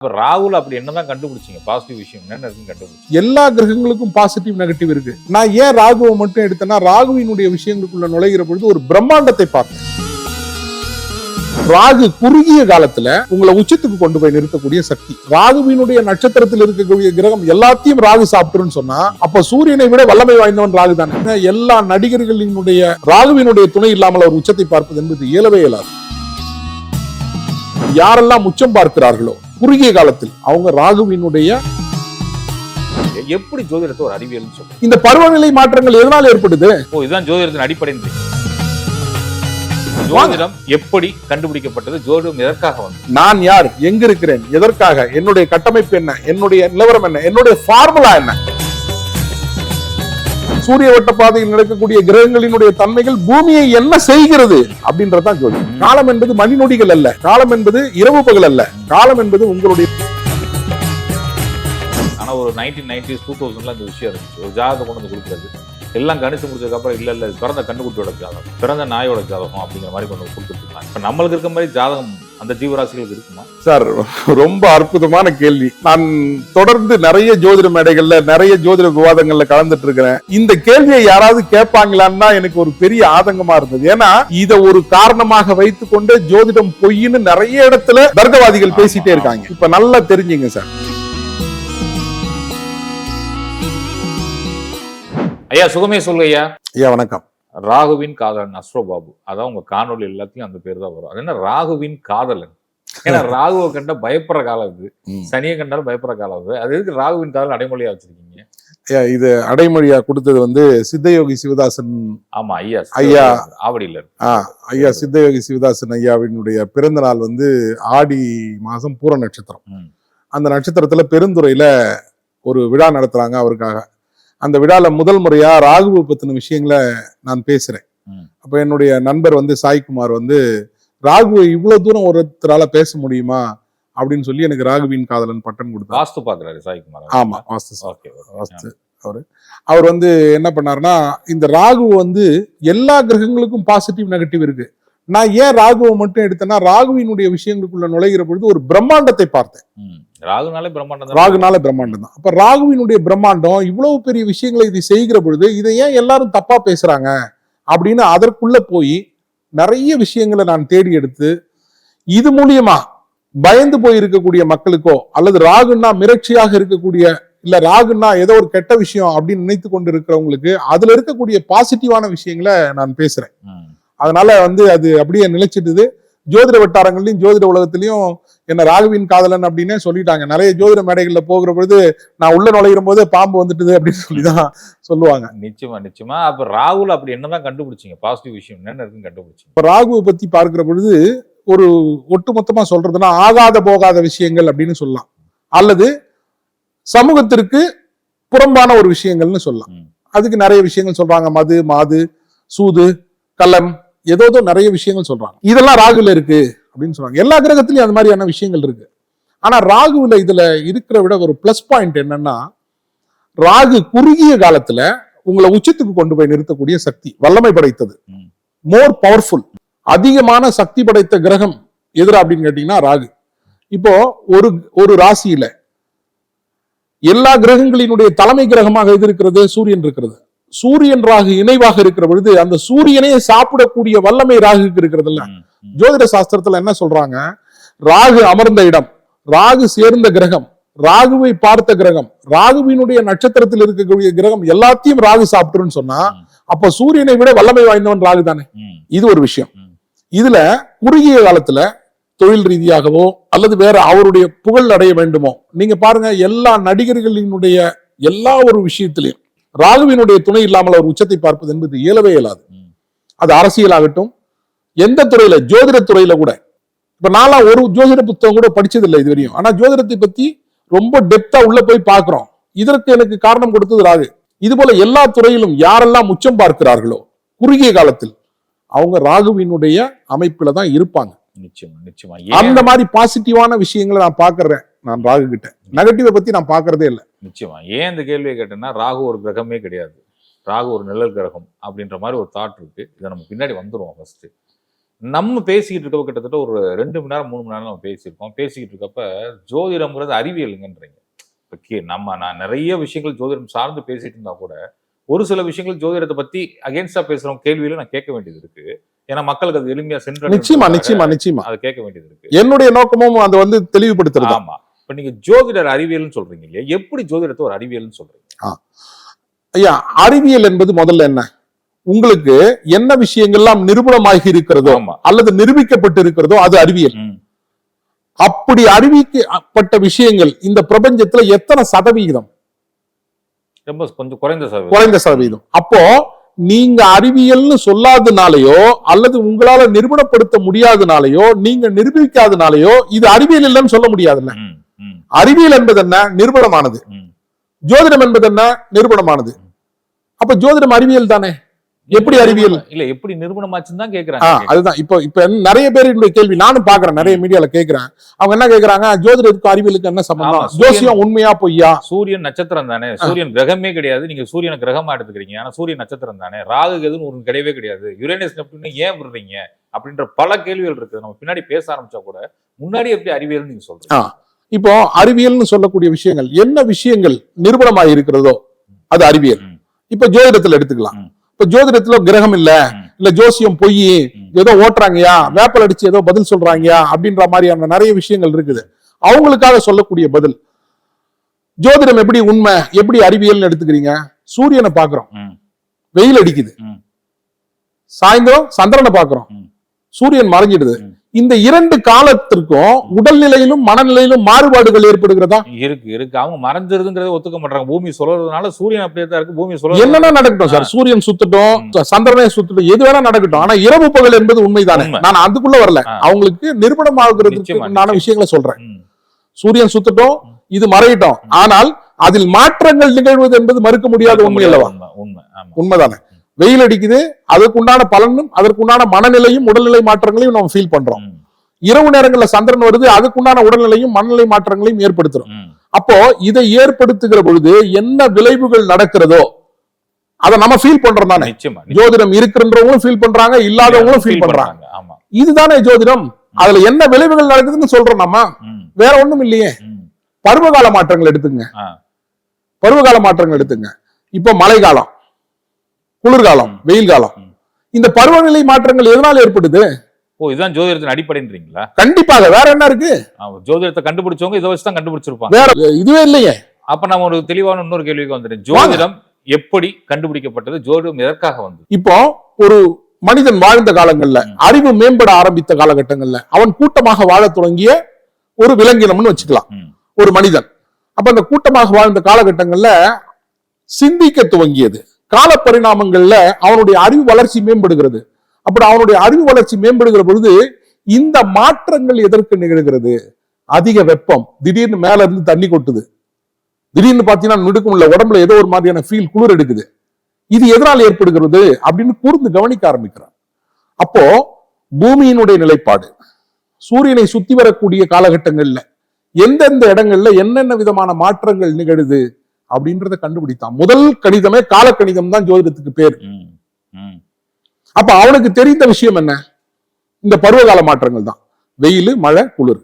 இப்போ ராகுல் அப்படி என்னதான் கண்டுபிடிச்சீங்க? பாசிட்டிவ் விஷயம் என்னென்ன இருக்குன்னு எல்லா கிரகங்களுக்கும் பாசிட்டிவ் நெகட்டிவ் இருக்கு. நான் ஏன் ராகுவை மட்டும் எடுத்தேன்னா ராகுவினுடைய விஷயங்களுக்குள்ள நுழைகிற பொழுது ஒரு பிரம்மாண்டத்தை பார்த்தேன். ராகு குறுகிய காலத்துல உங்களை உச்சத்துக்கு கொண்டு போய் நிறுத்தக்கூடிய சக்தி. ராகுவினுடைய நட்சத்திரத்தில் இருக்கக்கூடிய கிரகம் எல்லாத்தையும் ராகு சாப்பிட்டுருன்னு சொன்னா அப்ப சூரியனை விட வல்லமை வாய்ந்தவன் ராகு தானே. எல்லா நடிகர்களினுடைய ராகுவினுடைய துணை இல்லாமல் ஒரு உச்சத்தை பார்ப்பது என்பது இயலவே இயலாது. யாரெல்லாம் உச்சம் பார்க்கிறார்களோ குறுகிய காலத்தில் அவங்க ராகுவினுடைய எப்படி ஜோதிடத்தை ஒரு அறிவியல்னு சொல்றீங்க இந்த பருவநிலை மாற்றங்கள் எதனால் ஏற்படுது? ஓ இதுதான் ஜோதிடத்தின் அடிப்படை ஜோதிடம் எப்படி கண்டுபிடிக்கப்பட்டது? ஜோதிடம் எதற்காக வந்தது? நான் யார்? எங்க இருக்கிறேன் எதற்காக? என்னுடைய கட்டமைப்பு என்ன? என்னுடைய நிலவரம் என்ன? என்னுடைய ஃபார்முலா என்ன? சூரிய வட்ட பாதையில் நடக்கக்கூடிய கிரகங்களினுடைய தன்மைகள் பூமியை என்ன செய்கிறது அப்படின்றதான் ஜோதிடம் காலம் என்பது மணி நொடிகள் அல்ல. காலம் என்பது இரவு பகல் அல்ல. காலம் என்பது உங்களுடைய ஆனா ஒரு நைன்டீன் நைன்டிஸ் டூ தௌசண்ட்ல அந்த விஷயம் இருந்துச்சு. ஒரு ஜாதகத்தை கொண்டு வந்து கொடுக்குறது. எல்லாம் கணிச்சு முடிச்சதுக்கு அப்புறம் இல்ல இல்ல பிறந்த கண்டுக்குட்டியோட ஜாதகம் பிறந்த நாயோட ஜாதகம் அப்படிங்கிற மாதிரி கொடுத்துட்டு இருக்காங்க இப்ப நம்மளுக்கு இருக்க மாதிரி ஜாதகம் அந்த ஜீவராசிகளுக்கு இருக்குமா? சார் ரொம்ப அற்புதமான கேள்வி. நான் தொடர்ந்து நிறைய ஜோதிட மேடைகள்ல நிறைய ஜோதிட விவாதங்கள்ல கலந்துட்டு இருக்கிறேன் இந்த கேள்வியை யாராவது கேட்பாங்களான்னு எனக்கு ஒரு பெரிய ஆதங்கமா இருந்தது. ஏன்னா இத ஒரு காரணமாக வைத்துக்கொண்டு ஜோதிடம் பொய்ன்னு நிறைய இடத்துல தர்க்கவாதிகள் பேசிட்டே இருக்காங்க. இப்ப நல்லா தெரிஞ்சுங்க சார். ஐயா சுகமே சொல்லுங்க ஐயா. ஐயா வணக்கம். ராகுவின் காதலன் அஸ்ரோ பாபு. அதான் உங்க காணொலி எல்லாத்தையும் அந்த பேர் தான் வரும். அது என்ன ராகுவின் காதலன்? ஏன்னா ராகுவை கண்ட பயப்படுற காலம் இது. சனியை கண்டாலும் பயப்படுற காலம் இது. அது எதுக்கு ராகுவின் காதல் அடைமொழியா வச்சிருக்கீங்க? இது அடைமொழியா கொடுத்தது வந்து சித்தயோகி சிவதாசன் ஆமா ஐயா ஐயா. ஆவடியில ஐயா சித்தயோகி சிவதாசன் ஐயாவினுடைய பிறந்த நாள் வந்து ஆடி மாசம் பூர நட்சத்திரம். அந்த நட்சத்திரத்துல பெருந்துறையில ஒரு விழா நடத்துறாங்க அவருக்காக. அந்த விழால முதல் முறையா ராகுவை பத்தின விஷயங்களை நான் பேசுறேன். அப்ப என்னுடைய நண்பர் வந்து சாய்குமார் வந்து ராகுவை இவ்வளவு தூரம் ஒருத்தரால பேச முடியுமா? அப்படின்னு சொல்லி எனக்கு ராகுவின் காதலன் பட்டம் கொடுத்தார். வாஸ்து பாக்குறாரு சாய்குமார் ஆமா வாஸ்து வாஸ்து அவரு. அவர் வந்து என்ன பண்ணாருன்னா இந்த ராகு வந்து எல்லா கிரகங்களுக்கும் பாசிட்டிவ் நெகட்டிவ் இருக்கு. நான் ஏன் ராகுவை மட்டும் எடுத்தேன்னா ராகுவினுடைய விஷயங்களுக்குள்ள நுழைகிற பொழுது ஒரு பிரம்மாண்டத்தை பார்த்தேன். ராகுனாலே பிரம்மாண்டம் தான். ராகுனால பிரம்மாண்டம் தான். அப்ப ராகுவினுடைய பிரம்மாண்டம் இவ்வளவு பெரிய விஷயங்களை இது செய்கிற பொழுது இதை ஏன் எல்லாரும் தப்பா பேசுறாங்க? அப்படின்னு அதற்குள்ள போய் நிறைய விஷயங்களை நான் தேடி எடுத்து இது மூலியமா பயந்து போய் இருக்கக்கூடிய மக்களுக்கோ அல்லது ராகுன்னா மிரட்சியாக இருக்கக்கூடிய இல்ல ராகுன்னா ஏதோ ஒரு கெட்ட விஷயம் அப்படின்னு நினைத்து கொண்டு இருக்கிறவங்களுக்கு அதுல இருக்கக்கூடிய பாசிட்டிவான விஷயங்களை நான் பேசுறேன். அதனால வந்து அது அப்படியே நிலைச்சிட்டுது. ஜோதிட வட்டாரங்கள்லயும் ஜோதிட உலகத்திலயும் என்ன ராகுவின் காதலன் அப்படின்னே சொல்லிட்டாங்க. நிறைய ஜோதிட மேடைகள்ல போகிற பொழுது நான் உள்ள நுழைகிற போது பாம்பு வந்துட்டுது அப்படின்னு சொல்லிதான் சொல்லுவாங்க. நிச்சயமா நிச்சயமா. அப்ப ராகுல் அப்படி என்னதான் கண்டுபிடிச்சீங்க? பாசிட்டிவ் விஷயம் என்னென்ன இருக்குன்னு கண்டுபிடிச்சீங்க? இப்ப ராகுவை பத்தி பார்க்கிற பொழுது ஒரு ஒட்டுமொத்தமா சொல்றதுன்னா ஆகாத போகாத விஷயங்கள் அப்படின்னு சொல்லலாம். அல்லது சமூகத்திற்கு புறம்பான ஒரு விஷயங்கள்னு சொல்லலாம். அதுக்கு நிறைய விஷயங்கள் சொல்றாங்க. மது மாது சூது கள்ளம் ஏதோ நிறைய விஷயங்கள் சொல்றாங்க. இதெல்லாம் ராகுல இருக்கு. அப்படின்னு சொல்றாங்க எல்லா கிரகத்திலயும் அந்த மாதிரியான விஷயங்கள் இருக்கு. ஆனா ராகுல இதுல இருக்கிற விட ஒரு பிளஸ் பாயிண்ட் என்னன்னா ராகு குறுகிய காலத்துல உங்களை உச்சத்துக்கு கொண்டு போய் நிறுத்தக்கூடிய சக்தி வல்லமை படைத்தது. மோர் பவர்ஃபுல் அதிகமான சக்தி படைத்த கிரகம் எதிரா அப்படின்னு கேட்டீங்கன்னா ராகு. இப்போ ஒரு ஒரு ராசியில எல்லா கிரகங்களினுடைய தலைமை கிரகமாக எது இருக்கிறது? சூரியன் இருக்கிறது. சூரியன் ராகு இணைவாக இருக்கிற பொழுது அந்த சூரியனையே சாப்பிடக்கூடிய வல்லமை ராகுக்கு இருக்கிறதுல்ல ம். ஜோதிட சாஸ்திரத்துல என்ன சொல்றாங்க ராகு அமர்ந்த இடம் ராகு சேர்ந்த கிரகம் ராகுவை பார்த்த கிரகம் ராகுவினுடைய நட்சத்திரத்தில் இருக்கக்கூடிய கிரகம் எல்லாத்தையும் ராகு சாப்பிட்டுருன்னு சொன்னா. அப்ப சூரியனை விட வல்லமை வாய்ந்தவன் ராகு தானே. இது ஒரு விஷயம். இதுல குறுகிய காலத்துல தொழில் ரீதியாகவோ அல்லது வேற அவருடைய புகழ் அடைய வேண்டுமோ நீங்க பாருங்க எல்லா நடிகர்களினுடைய எல்லா ஒரு விஷயத்திலையும் ராகுவினுடைய துணை இல்லாமல் அவர் உச்சத்தை பார்ப்பது என்பது இயலவே இயலாது. அது அரசியலாகட்டும் எந்த துறையில? ஜோதிட துறையில கூட. இப்ப நான்லாம் ஒரு ஜோதிட புத்தகம் கூட படிச்சதில்லை இது வரையும் ஆனா ஜோதிடத்தை பத்தி ரொம்ப டெப்தா உள்ள போய் பார்க்கிறோம். இதற்கு எனக்கு காரணம் கொடுத்தது ராகு. இது போல எல்லா துறையிலும் யாரெல்லாம் உச்சம் பார்க்கிறார்களோ குறுகிய காலத்தில் அவங்க ராகுவினுடைய அமைப்புல தான் இருப்பாங்க. நிச்சயமா நிச்சயமா. அந்த மாதிரி பாசிட்டிவான விஷயங்களை நான் பாக்குறேன் நான் ராகு கிட்ட நெகட்டிவை பத்தி நான் பாக்குறதே இல்லை. நிச்சயமா. ஏன் இந்த கேள்வியை கேட்டேன்னா ராகு ஒரு கிரகமே கிடையாது. ராகு ஒரு நிழல் கிரகம் அப்படின்ற மாதிரி ஒரு தாட் இருக்கு. இதை நம்ம பின்னாடி வந்துருவோம் ஃபர்ஸ்ட் நம்ம பேசிக்கிட்டு இருக்கப்ப கிட்டத்தட்ட ஒரு ரெண்டு மணி நேரம் மூணு மணி நேரம் நம்ம பேசியிருக்கோம். பேசிக்கிட்டு இருக்கப்ப ஜோதிடம்ங்கிறது அறிவியலுங்கன்றீங்க. இப்ப நம்ம நான் நிறைய விஷயங்கள் ஜோதிடம் சார்ந்து பேசிட்டு இருந்தா கூட ஒரு சில விஷயங்கள் ஜோதிடத்தை பத்தி அகேன்ஸ்டா பேசுறோம் கேள்வியில நான் கேட்க வேண்டியது இருக்கு. ஏன்னா மக்களுக்கு அது எளிமையா சென்று நிச்சயமா நிச்சயமா நிச்சயமா. அதை கேட்க வேண்டியது இருக்கு. என்னுடைய நோக்கமும் அதை வந்து தெளிவுபடுத்துறது? ஆமா. இப்ப நீங்க ஜோதிடர் அறிவியல்னு சொல்றீங்க இல்லையா? எப்படி ஜோதிடத்தை ஒரு அறிவியல்னு சொல்றீங்க? ஐயா அறிவியல் என்பது முதல்ல என்ன? உங்களுக்கு என்ன விஷயங்கள்லாம் நிரூபணமாகி இருக்கிறதோ அல்லது நிரூபிக்கப்பட்டு இருக்கிறதோ அது அறிவியல். அப்படி அறிவிக்கப்பட்ட விஷயங்கள் இந்த பிரபஞ்சத்துல எத்தனை சதவீதம் ரொம்ப கொஞ்சம் குறைந்த சதவீதம். குறைந்த சதவீதம். அப்போ நீங்க அறிவியல்னு சொல்லாதனாலயோ அல்லது உங்களால நிரூபணப்படுத்த முடியாதனாலயோ நீங்க நிரூபிக்காதனாலயோ இது அறிவியல் இல்லைன்னு சொல்ல முடியாதுல்ல. அறிவியல் என்பது என்ன? நிரூபணமானது. ஜோதிடம் என்பது என்ன? நிரூபணமானது. அப்ப ஜோதிடம் அறிவியல் தானே? எப்படி அறிவியல்? இல்ல எப்படி நிறுவனமாச்சுன்னு தான் கேக்குறாங்க. அதுதான். இப்போ இப்ப நிறைய பேர் என்னுடைய கேள்வி நானும் பாக்குறேன் நிறைய மீடியால கேக்குறேன். அவங்க என்ன கேக்குறாங்க ஜோதிடத்துக்கு அறிவியலுக்கு என்ன சம்பந்தம்? ஜோசியம் உண்மையா பொய்யா? சூரியன் நட்சத்திரம் தானே. சூரியன் கிரகமே கிடையாது. நீங்க சூரியனை கிரகமா எடுத்துக்கிறீங்க. ஆனா சூரியன் நட்சத்திரம் தானே. ராகு எதுன்னு ஒரு கிடையவே கிடையாது. யுரேனஸ் நெப்டியூன் ஏன் விடுறீங்க? அப்படின்ற பல கேள்விகள் இருக்கு நம்ம பின்னாடி பேச ஆரம்பிச்சா கூட முன்னாடி எப்படி அறிவியல் நீங்க சொல்றீங்க. இப்போ அறிவியல்னு சொல்லக்கூடிய விஷயங்கள் என்ன விஷயங்கள் நிரூபணமாகி இருக்கிறதோ அது அறிவியல். இப்ப ஜோதிடத்துல எடுத்துக்கலாம். இப்ப ஜோதிடத்துல கிரகம் இல்ல. இல்ல ஜோசியம் பொய். ஏதோ ஓட்டுறாங்கயா வேப்பல் அடிச்சு ஏதோ பதில் சொல்றாங்கயா அப்படின்ற மாதிரியான நிறைய விஷயங்கள் இருக்குது அவங்களுக்காக சொல்லக்கூடிய பதில் ஜோதிடம் எப்படி உண்மை எப்படி அறிவியல்னு எடுத்துக்கிறீங்க சூரியனை பாக்குறோம். வெயில் அடிக்குது. சாயந்தரம் சந்திரனை பாக்குறோம். சூரியன் மறைஞ்சிடுது. இந்த இரண்டு காலத்திற்கும் உடல்நிலையிலும் மனநிலையிலும் மாறுபாடுகள் ஏற்படுகிறதா? இருக்கு இருக்கு. அவங்க மறைஞ்சிருதுங்கிறத ஒத்துக்க மாட்டாங்க பூமி சொல்றதுனால சூரியன் அப்படியே தான் இருக்கு. பூமி சொல்றது என்னன்னா நடக்கட்டும் சார்? சூரியன் சுத்தட்டும் சந்திரனே சுத்தட்டும். எது வேணா நடக்கட்டும். ஆனா இரவு பகல் என்பது உண்மைதானே. உண்மை. நான் அதுக்குள்ள வரல. அவங்களுக்கு நிச்சயமா, நான். விஷயங்களை சொல்றேன். சூரியன் சுத்தட்டும் இது மறையட்டும். ஆனால் அதில் மாற்றங்கள் நிகழ்வது என்பது மறுக்க முடியாத உண்மை அல்லவா? உண்மை உண்மைதானே? வெயில் அடிக்குது அதற்குண்டான பலனும் அதற்குண்டான மனநிலையும் உடல்நிலை மாற்றங்களையும் நம்ம ஃபீல் பண்றோம். இரவு நேரங்கள்ல சந்திரன் வருது அதுக்குண்டான உடல்நிலையும் மனநிலை மாற்றங்களையும் ஏற்படுத்துறோம். அப்போ இதை ஏற்படுத்துகிற பொழுது என்ன விளைவுகள் நடக்கிறதோ அதை நம்ம ஃபீல் பண்றோம் தானே. நிச்சயமா ஜோதிடம் இருக்கிறவங்களும் ஃபீல் பண்றாங்க இல்லாதவங்களும் ஃபீல் பண்றாங்க. ஆமா. இதுதானே ஜோதிடம். அதுல என்ன விளைவுகள் நடக்குதுன்னு சொல்றோம் நம்ம. வேற ஒண்ணும் இல்லையே. பருவகால மாற்றங்கள் எடுத்துங்க. பருவகால மாற்றங்கள் எடுத்துங்க இப்போ மழைக்காலம். குளிர்காலம். வெயில் காலம். இந்த பருவநிலை மாற்றங்கள் எதனால ஏற்படுது ஓ இதுதான் ஜோதிடத்தின் அடிப்படைன்றீங்களா? கண்டிப்பாக. வேற என்ன இருக்கு? ஜோதிடத்தை கண்டுபிடிச்சவங்க இதை வச்சு தான் கண்டுபிடிச்சிருப்பாங்க. வேற இதுவே இல்லையே. அப்ப நம்ம ஒரு தெளிவான இன்னொரு கேள்விக்கு வந்துட்டேன் ஜோதிடம் எப்படி கண்டுபிடிக்கப்பட்டது? ஜோதிடம் எதற்காக வந்தது? இப்போ ஒரு மனிதன் வாழ்ந்த காலங்கள்ல. அறிவு மேம்பட ஆரம்பித்த காலகட்டங்கள்ல அவன் கூட்டமாக வாழத் தொடங்கிய ஒரு விலங்கினம்னு வச்சுக்கலாம். ஒரு மனிதன். அப்ப அந்த கூட்டமாக வாழ்ந்த காலகட்டங்கள்ல சிந்திக்க துவங்கியது. கால பரிணாமங்கள்ல அவனுடைய அறிவு வளர்ச்சி மேம்படுகிறது. அப்படி அவனுடைய அறிவு வளர்ச்சி மேம்படுகிற பொழுது இந்த மாற்றங்கள் எதற்கு நிகழ்கிறது? அதிக வெப்பம். திடீர்னு மேல இருந்து தண்ணி கொட்டுது. திடீர்னு பாத்தீங்கன்னா நுடுக்கும் உள்ள உடம்புல ஏதோ ஒரு மாதிரியான ஃபீல் குளிர் எடுக்குது. இது எதனால் ஏற்படுகிறது? அப்படின்னு கூர்ந்து கவனிக்க ஆரம்பிக்கிறான். அப்போ பூமியினுடைய நிலைப்பாடு. சூரியனை சுத்தி வரக்கூடிய காலகட்டங்கள்ல எந்தெந்த இடங்கள்ல என்னென்ன விதமான மாற்றங்கள் நிகழுது? அப்படின்றத கண்டுபிடித்தான். முதல் கணிதமே காலக்கணிதம் தான் ஜோதிடத்துக்கு பேர். அப்ப அவனுக்கு தெரிந்த விஷயம் என்ன? இந்த பருவகால மாற்றங்கள் தான். வெயில் மழை குளிர்.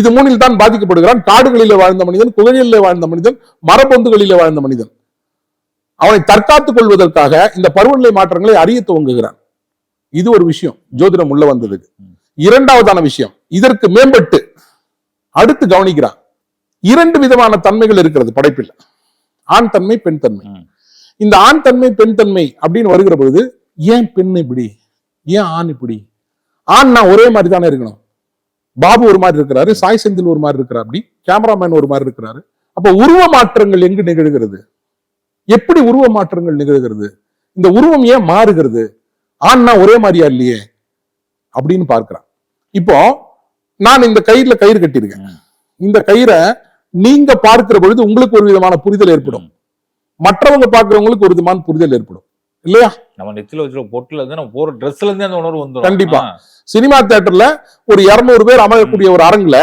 இது மூணில் தான் பாதிக்கப்படுகிறான். காடுகளிலே வாழ்ந்த மனிதன் குகைகளிலே வாழ்ந்த மனிதன் மரபொந்துகளிலே வாழ்ந்த மனிதன். அவனை தற்காத்துக் கொள்வதற்காக இந்த பருவநிலை மாற்றங்களை அறிய துவங்குகிறான். இது ஒரு விஷயம். ஜோதிடம் உள்ள வந்ததுக்கு இரண்டாவதான விஷயம். இதற்கு மேம்பட்டு அடுத்து கவனிக்கிறான். இரண்டு விதமான தன்மைகள் இருக்கிறது படைப்பில். ஆண் தன்மை பெண் தன்மை. இந்த ஆண் தன்மை பெண் தன்மை அப்படின்னு வருகிற பொழுது ஏன் பெண் இப்படி? ஏன் ஆண் இப்படி? ஆண்னா ஒரே மாதிரி தானே இருக்கணும். பாபு ஒரு மாதிரி இருக்கிறாரு சாய் செந்தில் ஒரு மாதிரி இருக்கிறார் அப்படி கேமராமேன் ஒரு மாதிரி இருக்கிறாரு. அப்ப உருவ மாற்றங்கள் எங்கு நிகழ்கிறது? எப்படி உருவ மாற்றங்கள் நிகழ்கிறது? இந்த உருவம் ஏன் மாறுகிறது? ஆண்னா ஒரே மாதிரியா இல்லையே? அப்படின்னு பார்க்கிறான். இப்போ நான் இந்த கயிறுல கயிறு கட்டியிருக்கேன். இந்த கயிறை நீங்க பார்க்கிற பொழுது உங்களுக்கு ஒரு விதமான புரிதல் ஏற்படும். மற்றவங்க பார்க்கிறவங்களுக்கு ஒரு விதமான புரிதல் ஏற்படும். இல்லையா? நம்ம நெத்தில வச்சிருக்க பொட்டுல இருந்து நம்ம போற ட்ரெஸ்ல இருந்து அந்த உணர்வு வந்துடும் கண்டிப்பா. சினிமா தியேட்டர்ல ஒரு 200 பேர் அமரக்கூடிய ஒரு அரங்குல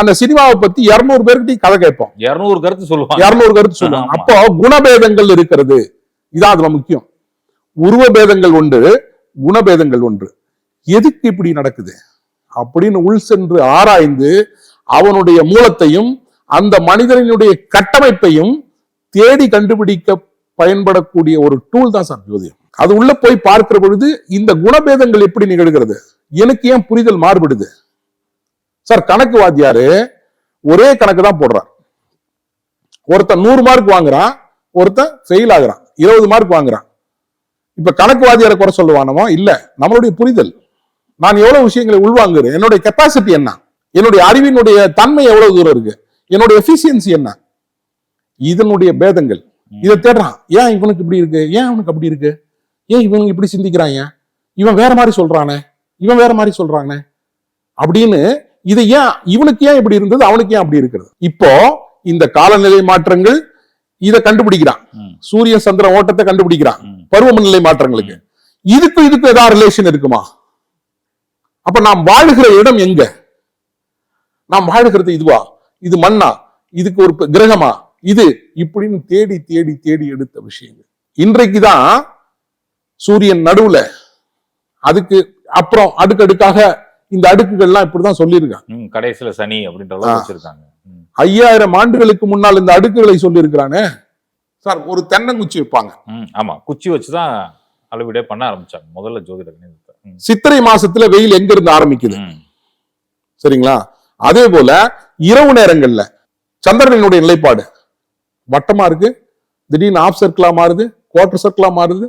அந்த சினிமாவை பத்தி 200 பேர்கிட்ட கதை கேட்போம். இருநூறு கருத்து சொல்லுவாங்க. 200 கருத்து சொல்லுவாங்க. அப்போ குணபேதங்கள் இருக்கிறது. இதான் அதுல முக்கியம். உருவ பேதங்கள் ஒன்று குணபேதங்கள் ஒன்று. எதுக்கு இப்படி நடக்குது? அப்படின்னு உள் சென்று ஆராய்ந்து அவனுடைய மூலத்தையும் அந்த மனிதனினுடைய கட்டமைப்பையும் தேடி கண்டுபிடிக்க பயன்படக்கூடிய ஒரு டூல் தான் சார் ஜோதியம் அது உள்ள போய் பார்க்கிற பொழுது இந்த குணபேதங்கள் எப்படி நிகழ்கிறது? எனக்கு ஏன் புரிதல் மாறுபடுது? சார் கணக்கு வாத்தியாரு ஒரே கணக்கு தான் போடுறார். ஒருத்தன் நூறு மார்க் வாங்குறான் ஒருத்தன் ஃபெயில் ஆகுறான் இருபது மார்க் வாங்குறான். இப்ப கணக்கு வாத்தியாரை குறை சொல்லுவானமோ இல்ல நம்மளுடைய புரிதல். நான் எவ்வளவு விஷயங்களை உள்வாங்குறேன்? என்னுடைய கெப்பாசிட்டி என்ன? என்னுடைய அறிவினுடைய தன்மை எவ்வளவு தூரம் இருக்கு? என்னுடைய எஃபிஷியன்சி என்ன? இதனுடைய பேதங்கள். இதை தேடுறான். ஏன் இவனுக்கு இப்படி இருக்கு? ஏன் அவனுக்கு அப்படி இருக்கு? ஏன் இவனுக்கு இப்படி சிந்திக்கிறான் ஏன் இவன் வேற மாதிரி சொல்றானே? இவன் வேற மாதிரி சொல்றானே? அப்படின்னு இதை ஏன் இவனுக்கு ஏன் இப்படி இருந்தது? அவனுக்கு ஏன் அப்படி இருக்கிறது? இப்போ இந்த காலநிலை மாற்றங்கள் இதை கண்டுபிடிக்கிறான். சூரிய சந்திர ஓட்டத்தை கண்டுபிடிக்கிறான். பருவமநிலை மாற்றங்களுக்கு. இதுக்கும் இதுக்கும் ஏதாவது ரிலேஷன் இருக்குமா? அப்ப நாம் வாழுகிற இடம் எங்க? நாம் வாழுகிறது இதுவா? இது மண்ணா? இதுக்கு ஒரு கிரகமா? இது இப்படின்னு தேடி தேடி தேடி எடுத்த விஷயங்கள். இன்றைக்குதான் சூரியன் நடுவுல அதுக்கு அப்புறம் அடுக்கடுக்காக இந்த அடுக்குகள்லாம் இப்படிதான் சொல்லியிருக்காங்க. கடைசியில சனி அப்படின்ற. வச்சிருக்காங்க. ஐயாயிரம் ஆண்டுகளுக்கு முன்னால் இந்த அடுக்குகளை சொல்லியிருக்கிறானே? சார் ஒரு தென்னங்குச்சி வைப்பாங்க ஆமா. குச்சி வச்சுதான் அளவீடே பண்ண ஆரம்பிச்சாங்க. முதல்ல ஜோதிட சித்திரை மாசத்துல வெயில் எங்க இருந்து ஆரம்பிக்குது சரிங்களா? அதே போல இரவு நேரங்கள்ல சந்திரனினுடைய நிலைப்பாடு. வட்டமா இருக்கு திடீர்னு ஆஃப் சர்க்கிளா மாறுது குவார்டர் சர்க்கிளா மாறுது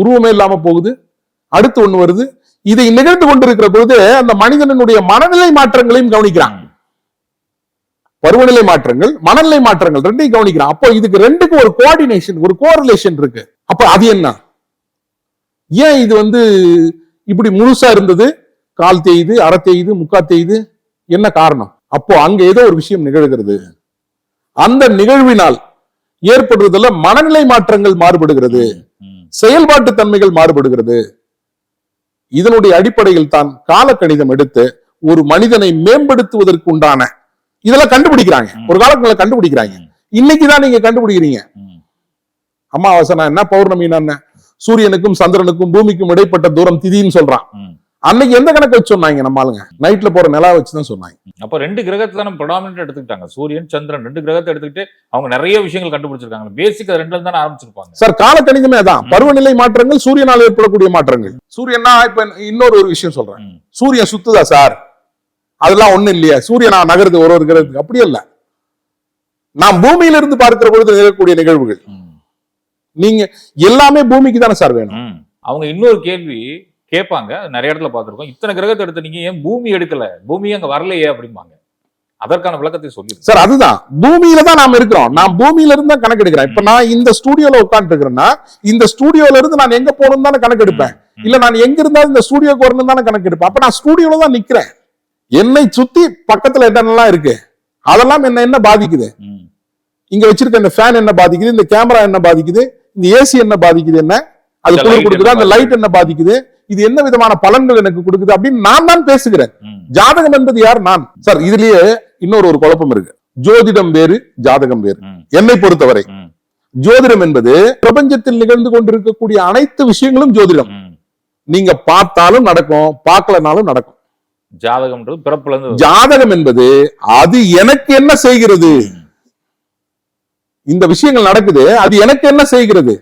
உருவமே இல்லாம போகுது அடுத்து ஒண்ணு வருது. இதை நிகழ்ந்து கொண்டிருக்கிற பொழுது அந்த மனிதனுடைய மனநிலை மாற்றங்களையும் கவனிக்கிறான். பருவநிலை மாற்றங்கள் மனநிலை மாற்றங்கள் ரெண்டையும் கவனிக்கிறான். அப்போ இதுக்கு ரெண்டுக்கும் ஒரு கோஆர்டினேஷன் ஒரு கோரிலேஷன் இருக்கு. அப்ப அது என்ன? ஏன் இது வந்து இப்படி முழுசா இருந்தது? கால் தேய்து அரை தேய்து முக்கா தேய்து என்ன காரணம்? அப்போ அங்க ஏதோ ஒரு விஷயம் நிகழ்கிறது. அந்த நிகழ்வினால் ஏற்படுறதுல மனநிலை மாற்றங்கள் மாறுபடுகிறது. செயல்பாட்டு தன்மைகள் மாறுபடுகிறது. இதனுடைய அடிப்படையில் தான் காலக்கணிதம் எடுத்து ஒரு மனிதனை மேம்படுத்துவதற்கு உண்டான இதெல்லாம் கண்டுபிடிக்கிறாங்க. ஒரு காலத்துல கண்டுபிடிக்கிறாங்க. இன்னைக்குதான் நீங்க கண்டுபிடிக்கிறீங்க. அமாவாசைனா என்ன பௌர்ணமினா என்ன? சூரியனுக்கும் சந்திரனுக்கும் பூமிக்கும் இடைப்பட்ட தூரம் திதின்னு சொல்றான். அன்னைக்கு எந்த கணக்கு வச்சு சொன்னாங்க நம்ம ஆளுங்க? நைட்ல போற நிலா வச்சுதான் சொன்னாங்க. அப்ப ரெண்டு கிரகத்தை தானே ப்ரொடாமினட் எடுத்துக்கிட்டாங்க. சூரியன் சந்திரன் ரெண்டு கிரகத்தை எடுத்துக்கிட்டு அவங்க நிறைய விஷயங்கள் கண்டுபிடிச்சிருக்காங்க. பேசிக் ரெண்டுல தானே ஆரம்பிச்சிருப்பாங்க. சார் காலக்கணிதமே அதான். ம். பருவநிலை மாற்றங்கள் சூரியனால் ஏற்படக்கூடிய மாற்றங்கள். சூரியனா இப்ப இன்னொரு ஒரு விஷயம் சொல்றேன். சூரியன் சுத்துதா சார் அதெல்லாம் ஒண்ணும் இல்லையா. சூரியனா நகருது ஒரு ஒரு கிரகத்துக்கு. அப்படி இல்ல நாம் பூமியில இருந்து பார்க்கிற பொழுது நிகழக்கூடிய நிகழ்வுகள். நீங்க எல்லாமே பூமிக்கு தானே சார் வேணும். அவங்க இன்னொரு கேள்வி கேட்பாங்க. நிறைய இடத்துல பார்த்திருக்கோம். இத்தனை கிரகத்தை எடுத்து நீங்க ஏன் பூமி எடுக்கல? பூமி அங்க வரலையே அப்படிம்பாங்க. அதற்கான விளக்கத்தை சொல்லி சார் அதுதான். பூமியில தான் நாம இருக்கிறோம். நான் பூமியில இருந்து தான் கணக்கு எடுக்கிறேன் இப்ப நான் இந்த ஸ்டூடியோல உட்கார்ந்து இருக்கிறேன்னா இந்த ஸ்டூடியோல இருந்து நான் எங்க போகணும் தானே கணக்கு எடுப்பேன் இல்ல நான் எங்க இருந்தாலும் இந்த ஸ்டூடியோக்கு வரணும் தானே கணக்கு எடுப்பேன் அப்ப நான் ஸ்டூடியோல தான் நிக்கிறேன். என்னை சுத்தி பக்கத்துல என்னென்னலாம் இருக்கு? அதெல்லாம் என்ன என்ன பாதிக்குது? இங்க வச்சிருக்க இந்த ஃபேன் என்ன பாதிக்குது? இந்த கேமரா என்ன பாதிக்குது? இந்த ஏசி என்ன பாதிக்குது என்ன? அது குளிர் கொடுக்குதா? அந்த லைட் என்ன பாதிக்குது? இது என்ன விதமான பலன்கள் எனக்கு கொடுக்குது அப்படின்னு நான் தான் பேசுகிறேன். ஜாதகம் என்பது யார்? நான். சார் இதுலயே இன்னொரு ஒரு குழப்பம் இருக்கு. ஜோதிடம் வேறு ஜாதகம் வேறு. என்னை பொறுத்தவரை ஜோதிடம் என்பது பிரபஞ்சத்தில் நிகழ்ந்து கொண்டிருக்கக்கூடிய அனைத்து விஷயங்களும் ஜோதிடம். நீங்க பார்த்தாலும் நடக்கும் பார்க்கலனாலும் நடக்கும். ஜாதகம்ன்றது பிறப்புல இருந்து ஜாதகம் என்பது அது எனக்கு என்ன செய்கிறது? இந்த விஷயங்கள் நடக்குது அது எனக்கு என்ன செய்கிறது?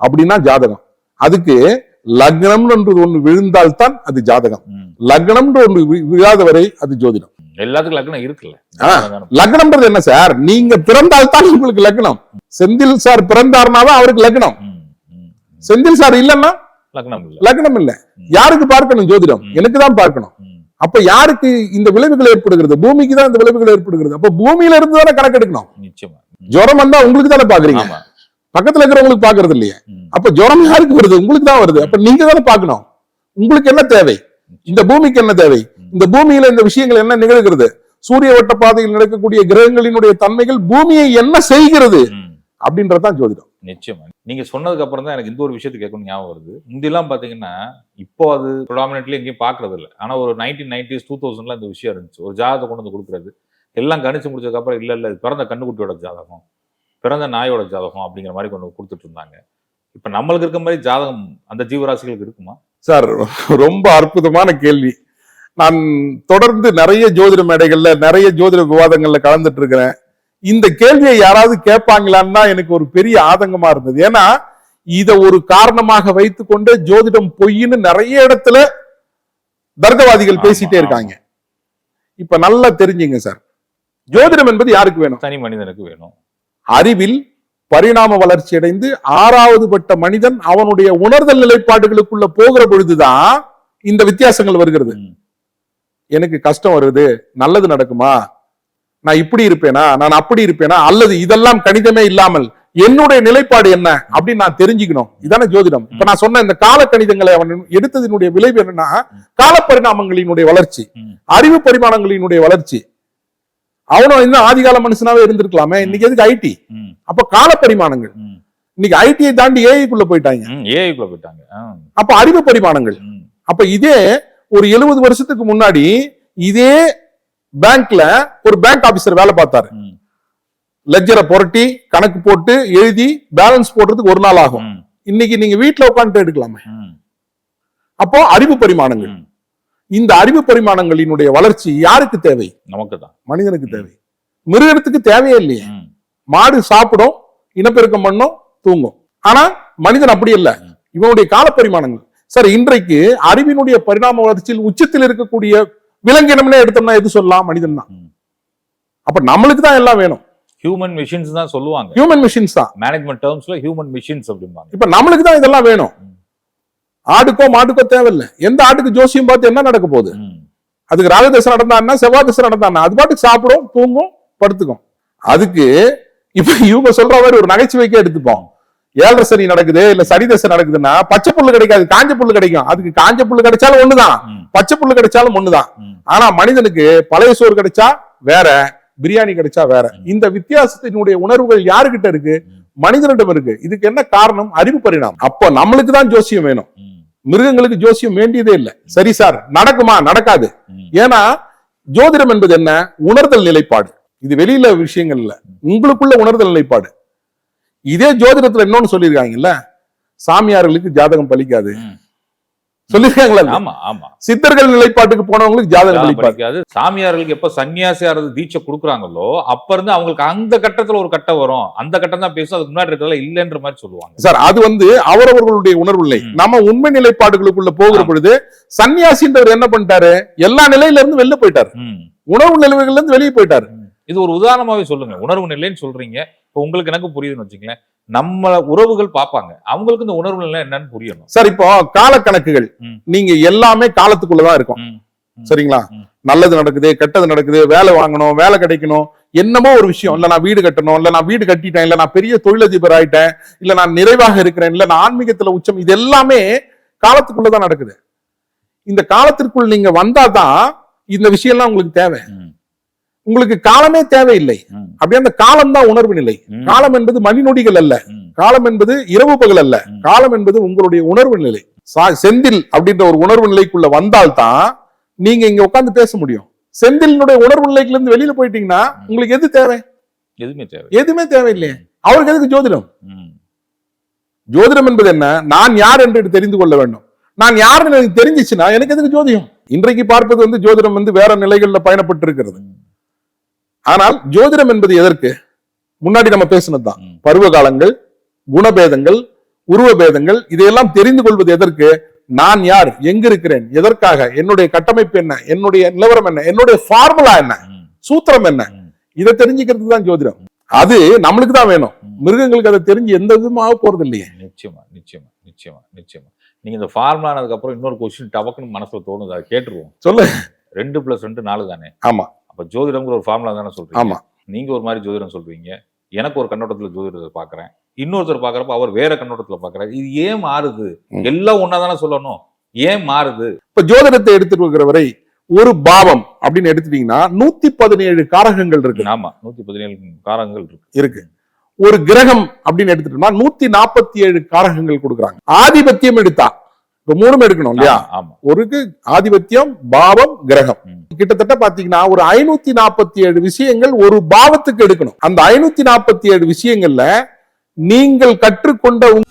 அப்படின்னா ஜாதகம். அதுக்கு லக்னம்ன்றது ஒண்ணு விழுந்தால்தான் அது ஜாதகம். லக்னம்ன்ற ஒன்று விழாத வரை அது ஜோதிடம். எல்லாத்துக்கும் லக்னம் இருக்குல்ல. லக்னம்ன்றது என்ன சார்? நீங்க பிறந்தால்தான் உங்களுக்கு லக்னம். செந்தில் சார் பிறந்தாருனாதான் அவருக்கு லக்னம். செந்தில் சார் இல்லைன்னா லக்னம் இல்ல. லக்னம் இல்ல. யாருக்கு பார்க்கணும் ஜோதிடம். எனக்கு தான் பார்க்கணும். அப்ப யாருக்கு இந்த விளைவுகள் ஏற்படுகிறது? பூமிக்கு தான் இந்த விளைவுகள் ஏற்படுகிறது. அப்ப பூமியில இருந்து தானே கணக்கு எடுக்கணும் நிச்சயமா ஜுரம் வந்தா உங்களுக்கு தானே பாக்குறீங்க பக்கத்துல இருக்கிறவங்களுக்கு பாக்குறது இல்லையே. அப்ப ஜுரம் யாருக்கு வருது? உங்களுக்கு தான் வருது. அப்ப நீங்க தானே பார்க்கணும். உங்களுக்கு என்ன தேவை? இந்த பூமிக்கு என்ன தேவை? இந்த பூமியில இந்த விஷயங்கள் என்ன நிகழ்கிறது? சூரிய வட்ட பாதையில் நடக்கக்கூடிய கிரகங்களினுடைய தன்மைகள் பூமியை என்ன செய்கிறது? ம். அப்படின்றதுதான் ஜோதிடம். நிச்சயமா. நீங்க சொன்னதுக்கு அப்புறம் தான் எனக்கு இந்த ஒரு விஷயத்தை கேட்கணும் ஞாபகம் வருது. முந்திலாம் பாத்தீங்கன்னா இப்போ அது ப்ரொடாமினெட்லி எங்கேயும் பாக்குறது இல்ல. ஆனா ஒரு நைன்டீன் நைன்டிஸ் டூ தௌசண்ட்ல இந்த விஷயம் இருந்துச்சு. ஒரு ஜாதகத்தை கொண்டு வந்து கொடுக்குறது. எல்லாம் கணிச்சு முடிச்சதுக்கு அப்புறம் இல்ல இல்ல பிறந்த கண்ணுக்குட்டியோட ஜாதகம். பிறந்த நாயோட ஜாதகம் அப்படிங்கிற மாதிரி கொண்டு கொடுத்துட்டு இருந்தாங்க. இப்ப நம்மளுக்கு இருக்க மாதிரி ஜாதகம் அந்த ஜீவராசிகளுக்கு இருக்குமா? சார் ரொம்ப அற்புதமான கேள்வி. நான் தொடர்ந்து நிறைய ஜோதிட மேடைகள்ல நிறைய ஜோதிட விவாதங்கள்ல கலந்துட்டு இருக்கிறேன் இந்த கேள்வியை யாராவது கேட்பாங்களான்னு தான் எனக்கு ஒரு பெரிய ஆதங்கமா இருந்தது. ஏன்னா இத ஒரு காரணமாக வைத்துக்கொண்டு ஜோதிடம் பொய்ன்னு நிறைய இடத்துல தர்க்கவாதிகள் பேசிட்டே. இருக்காங்க. இப்ப நல்லா தெரிஞ்சுங்க சார். ஜோதிடம் என்பது யாருக்கு வேணும்? தனி மனிதனுக்கு வேணும். அறிவில் பரிணாம வளர்ச்சி அடைந்து ஆறாவது பட்ட மனிதன் அவனுடைய உணர்தல் நிலைப்பாடுகளுக்குள்ள போகிற பொழுதுதான் இந்த வித்தியாசங்கள் வருகிறது. எனக்கு கஷ்டம் வருது நல்லது நடக்குமா? நான் இப்படி இருப்பேனா? நான் அப்படி இருப்பேனா? அல்லது இதெல்லாம் கணிதமே இல்லாமல் என்னுடைய நிலைப்பாடு என்ன? அப்படின்னு நான் தெரிஞ்சுக்கணும். இதானே ஜோதிடம். இப்ப நான் சொன்ன இந்த கால கணிதங்களை அவன் எடுத்ததினுடைய விளைவு என்னன்னா கால பரிணாமங்களினுடைய வளர்ச்சி. அறிவு பரிமாணங்களினுடைய வளர்ச்சி அவனும் இன்னும் ஆதிகால மனுஷனாவே இருந்திருக்கலாமே. இன்னைக்கு எதுக்கு ஐடி அப்ப கால பரிமாணங்கள் ம், இன்னைக்கு ஐடியை தாண்டி ஏஐக்குள்ள போயிட்டாங்க. ஏஐக்குள்ள போயிட்டாங்க. அப்ப அறிவு பரிமாணங்கள். அப்ப இதே ஒரு எழுபது வருஷத்துக்கு முன்னாடி இதே பேங்க்ல ஒரு பேங்க் ஆபீசர் வேலை பார்த்தாரு. லெஜரை புரட்டி கணக்கு போட்டு எழுதி பேலன்ஸ் போடுறதுக்கு ஒரு நாள் ஆகும். இன்னைக்கு நீங்க வீட்ல உட்காந்துட்டு எடுக்கலாமே அப்போ அறிவு பரிமாணங்கள். இந்த அறிவு பரிமாணங்களினுடைய வளர்ச்சி யாருக்கு தேவை? நமக்கு தான் மனிதனுக்கு தேவை. மிருகத்துக்கு தேவையே இல்லையே. மாடு சாப்பிடும் இனப்பெருக்கம் பண்ணும் தூங்கும். ஆனா மனிதன் அப்படி இல்ல. இவனுடைய காலப்பரிமாணங்கள் சார் இன்றைக்கு அறிவினுடைய பரிணாம வளர்ச்சியில் உச்சத்தில் இருக்கக்கூடிய விலங்கினம்னே எடுத்தோம்னா எது சொல்லலாம்? மனிதன் தான். அப்ப நம்மளுக்கு தான் எல்லாம் வேணும். ஹியூமன் மிஷின்ஸ் தான் சொல்லுவாங்க. ஹியூமன் மிஷின்ஸ் தான். மேனேஜ்மெண்ட் டேர்ம்ஸ்ல ஹியூமன் மிஷின்ஸ் அப்படிம்பாங்க. இப்ப நம்மளுக்கு தான் இதெல்லாம் வேணும். ஆடுக்கோ மாட்டுக்கோ தேவையில்லை. எந்த ஆட்டுக்கு ஜோசியம் பார்த்து என்ன நடக்க போகுது? அதுக்கு ராகதசை நடந்தான்னா செவ்வாய் தசை நடந்தான்னா அது பாட்டுக்கு சாப்பிடும் தூங்கும் படுத்துக்கும். அதுக்கு இப்ப இவங்க சொல்ற மாதிரி ஒரு நகைச்சுவைக்கே எடுத்துப்போம். ஏழரை சனி நடக்குது இல்ல சனி தசை நடக்குதுன்னா பச்சை புல்லு கிடைக்காது காஞ்ச புல்லு கிடைக்கும். அதுக்கு காஞ்ச புல்லு கிடைச்சாலும் ஒண்ணுதான். பச்சை புல்லு கிடைச்சாலும் ஒண்ணுதான். ஆனா மனிதனுக்கு பழைய சோறு கிடைச்சா வேற பிரியாணி கிடைச்சா வேற. இந்த வித்தியாசத்தினுடைய உணர்வுகள் யாருகிட்ட இருக்கு? மனிதனிடம் இருக்கு. இதுக்கு என்ன காரணம்? அறிவு பரிணாமம். அப்ப நம்மளுக்கு தான் ஜோசியம் வேணும். மிருகங்களுக்கு ஜோசியம் வேண்டியதே இல்லை. சரி சார் நடக்குமா? நடக்காது. ஏன்னா ஜோதிடம் என்பது என்ன? உணர்தல் நிலைப்பாடு. இது வெளியில விஷயங்கள் இல்ல. உங்களுக்குள்ள உணர்தல் நிலைப்பாடு. இதே ஜோதிடத்துல இன்னொன்னு சொல்லியிருக்காங்கல்ல சாமியார்களுக்கு ஜாதகம் பலிக்காது. சொல்லிருக்காங்களா ஆமா ஆமா. சித்தர்கள் நிலைப்பாட்டுக்கு போனவங்களுக்கு ஜாதகம் படிக்காது. சாமியார்களுக்கு எப்ப சன்னியாசியாரது தீட்சை கொடுக்குறாங்களோ அப்ப இருந்து அவங்களுக்கு அந்த கட்டத்துல ஒரு கட்டம் வரும். அந்த கட்டம் தான் பேசும். அதுக்கு முன்னாடி இருக்கிறதுல இல்லைன்ற மாதிரி சொல்லுவாங்க. சார் அது வந்து அவரவர்களுடைய உணர்வு இல்லை. நம்ம உண்மை நிலைப்பாடுகளுக்குள்ள போகிற. பொழுது சன்னியாசின்றவர் என்ன பண்ணிட்டாரு? எல்லா நிலையில இருந்து வெளில போயிட்டாரு. உணர்வு நிலைமைகள்ல இருந்து வெளியே போயிட்டாரு. இது ஒரு உதாரணமாவே சொல்லுங்க. உணர்வு நிலைன்னு சொல்றீங்க. இப்போ உங்களுக்கு எனக்கு புரியுதுன்னு வச்சுங்களேன் நம்ம உறவுகள் பார்ப்பாங்க. அவங்களுக்கு இந்த உணர்வு நிலை என்னன்னு புரியணும். சார் இப்போ காலக்கணக்குகள். ம். நீங்க எல்லாமே காலத்துக்குள்ளதான் இருக்கும். சரிங்களா. நல்லது நடக்குது கெட்டது நடக்குது வேலை வாங்கணும் வேலை கிடைக்கணும் என்னமோ ஒரு விஷயம். இல்ல நான் வீடு கட்டணும் இல்ல நான் வீடு கட்டிட்டேன் இல்ல நான் பெரிய தொழிலதிபர் ஆயிட்டேன் இல்ல நான் நிறைவாக இருக்கிறேன் இல்ல நான் ஆன்மீகத்துல உச்சம் இது எல்லாமே காலத்துக்குள்ளதான் நடக்குது. இந்த காலத்திற்குள் நீங்க வந்தாதான் இந்த விஷயம்லாம் உங்களுக்கு தேவை. உங்களுக்கு காலமே தேவையில்லை. அப்படியே அந்த காலம் தான் உணர்வு நிலை. காலம் என்பது மணிநொடிகள் அல்ல. ம். காலம் என்பது இரவு பகல் அல்ல. காலம் என்பது உங்களுடைய உணர்வு நிலை. செந்தில் அப்படின்ற ஒரு உணர்வு நிலைக்குள்ள வந்தால்தான் நீங்க இங்க உட்கார்ந்து பேச முடியும். செந்திலினுடைய உணர்வு நிலைக்குள்ள இருந்து வெளியில போயிட்டீங்கன்னா உங்களுக்கு எது தேவை? எதுவுமே தேவை எதுவுமே தேவையில்லையே அவருக்கு எதுக்கு ஜோதிடம். ஜோதிடம் என்பது என்ன? நான் யார் என்று தெரிந்து கொள்ள வேண்டும். நான் யாருன்னு எனக்கு தெரிஞ்சிச்சுன்னா எனக்கு எதுக்கு ஜோதிடம்? இன்றைக்கு பார்ப்பது வந்து ஜோதிடம் வந்து வேற நிலைகள்ல பயணப்பட்டு இருக்கிறது ஆனால் ஜோதிடம் என்பது எதற்கு? முன்னாடி நம்ம பேசினதுதான். ம். பருவ காலங்கள் குணபேதங்கள் உருவ பேதங்கள் இதையெல்லாம் தெரிந்து கொள்வது எதற்கு? நான் யார்? எங்க இருக்கிறேன்? எதற்காக? என்னுடைய கட்டமைப்பு என்ன? என்னுடைய நிலவரம் என்ன? என்னுடைய ஃபார்முலா என்ன. சூத்திரம் என்ன. இதை தெரிஞ்சுக்கிறதுக்கு தான் ஜோதிடம் அது நம்மளுக்கு தான் வேணும். மிருகங்களுக்கு அதை தெரிஞ்சு எந்த விதமாக போறது இல்லையே. நிச்சயமா நிச்சயமா நிச்சயமா நிச்சயமா. நீங்க இந்த ஃபார்முலா ஆனதுக்கு அப்புறம் இன்னொரு கொஸ்டின் டபக்குன்னு மனசுல தோணுது. அதை கேட்டுருவோம். சொல்லு. ரெண்டு பிளஸ் ரெண்டு நாலு தானே? ஆமா. அப்ப ஜோதிடம்ங்கிற ஒரு ஃபார்முலா தானே சொல்றீங்க? ஆமா. நீங்க ஒரு மாதிரி ஜோதிடம் சொல்றீங்க. எனக்கு ஒரு கண்ணோட்டத்துல ஜோதிடத்தை பாக்குறேன். இன்னொருத்தர் பாக்குறப்ப அவர் வேற கண்ணோட்டத்துல பாக்குறாரு. இது ஏன் மாறுது. எல்லாம் ஒன்னா தானே சொல்லணும். ஏன் மாறுது? இப்ப ஜோதிடத்தை எடுத்துட்டு வரை ஒரு பாவம் அப்படின்னு எடுத்துட்டீங்கன்னா நூத்தி பதினேழு காரகங்கள் இருக்கு. ஆமா நூத்தி பதினேழு காரங்கள் இருக்கு. இருக்கு. ஒரு கிரகம் அப்படின்னு எடுத்துட்டோம்னா நூத்தி நாற்பத்தி ஏழு காரகங்கள் கொடுக்குறாங்க. ஆதிபத்தியம் எடுத்தா. இப்ப மூணும் எடுக்கணும் இல்லையா? ஆமா, ஒருக்கு ஆதிபத்தியம் பாவம் கிரகம். கிட்டத்தட்ட பாத்தீங்கன்னா ஒரு ஐநூத்தி நாற்பத்தி ஏழு விஷயங்கள் ஒரு பாவத்துக்கு எடுக்கணும். அந்த ஐநூத்தி நாற்பத்தி ஏழு விஷயங்கள்ல நீங்கள் கற்றுக்கொண்ட உங்க